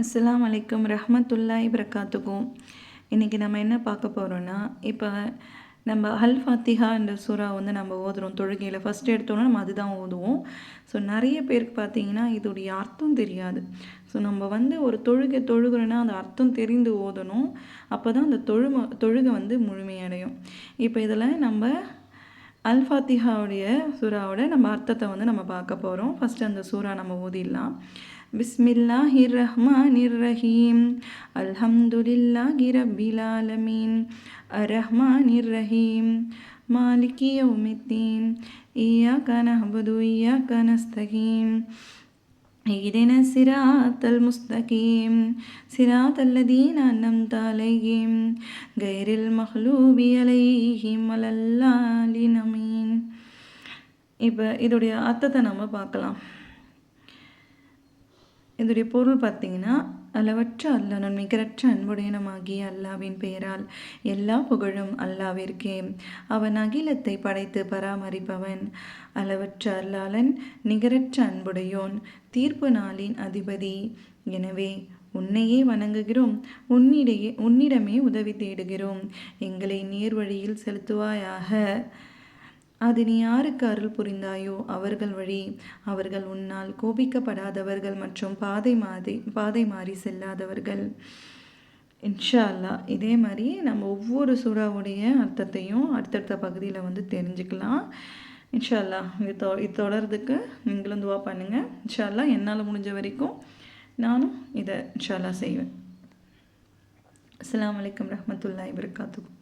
அஸ்லாம் அலைக்கும் ரஹமத்துல்லாய் பிரகாத்துக்கும் இன்றைக்கி நம்ம என்ன பார்க்க போகிறோன்னா இப்போ நம்ம அல் ஃபாத்திஹா என்ற சூறா வந்து நம்ம ஓதுறோம். தொழுகையில் ஃபஸ்ட்டு எடுத்தோன்னா நம்ம அதுதான் ஓதுவோம். ஸோ நிறைய பேருக்கு பார்த்தீங்கன்னா இதோடைய அர்த்தம் தெரியாது. ஸோ நம்ம வந்து ஒரு தொழுகை தொழுகிறோன்னா அந்த அர்த்தம் தெரிந்து ஓதணும். அப்போ தான் அந்த தொழும தொழுகை வந்து முழுமையடையும். இப்போ இதில் நம்ம அல் ஃபாத்திஹாவுடைய சூறாவோட நம்ம அர்த்தத்தை வந்து நம்ம பார்க்க போகிறோம் ஃபஸ்ட்டு அந்த சூறா நம்ம ஓதிடலாம் பிஸ்மில்லாஹிர் ரஹ்மானிர் ரஹீம் அல்ஹம்துலில்லாஹி ரப்பில் ஆலமீன் அரஹ்மானிர் ரஹீம் மாலிகி யௌமித்தீன் இய்யாக நஹ்புது இய்யாக நஸ்தகீம் اهدنا الصراط المستقيم صراط الذين أنعمت عليهم غير المغلوب عليهم ولا الضالين آمين இப்போ இதோடைய அர்த்தத்தை நம்ம பார்க்கலாம். இதோடைய பொருள் பார்த்தீங்கன்னா அளவற்ற அல்லாஹ் நிகரற்ற அன்புடையனமாகிய அல்லாவின் பெயரால் எல்லா புகழும் அல்லாவிற்கே. அவன் அகிலத்தை படைத்து பராமரிப்பவன். அளவற்ற அல்லாளன் நிகரற்ற அன்புடையோன் தீர்ப்பு நாளின் அதிபதி. எனவே உன்னையே வணங்குகிறோம் உன்னிடையே உன்னிடமே உதவி தேடுகிறோம். எங்களை நேர்வழியில் செலுத்துவாயாக. அது நீ யாருக்கு அருள் புரிந்தாயோ அவர்கள் வழி. அவர்கள் உன்னால் கோபிக்கப்படாதவர்கள் மற்றும் பாதை மாதை பாதை மாறி செல்லாதவர்கள். இன்ஷா அல்லா இதே மாதிரி நம்ம ஒவ்வொரு சூறாவுடைய அர்த்தத்தையும் அடுத்தடுத்த பகுதியில் வந்து தெரிஞ்சுக்கலாம். இன்ஷா அல்லா இது தொ இது தொடர்றதுக்கு நீங்களும் துவா பண்ணுங்கள் இன்ஷா அல்லா என்னால் முடிஞ்ச வரைக்கும் நானும் இதை இன்ஷா அல்லா செய்வேன். அஸ்லாம் வலைக்கம் ரஹமத்துல்லா வரகாத்துக்கும்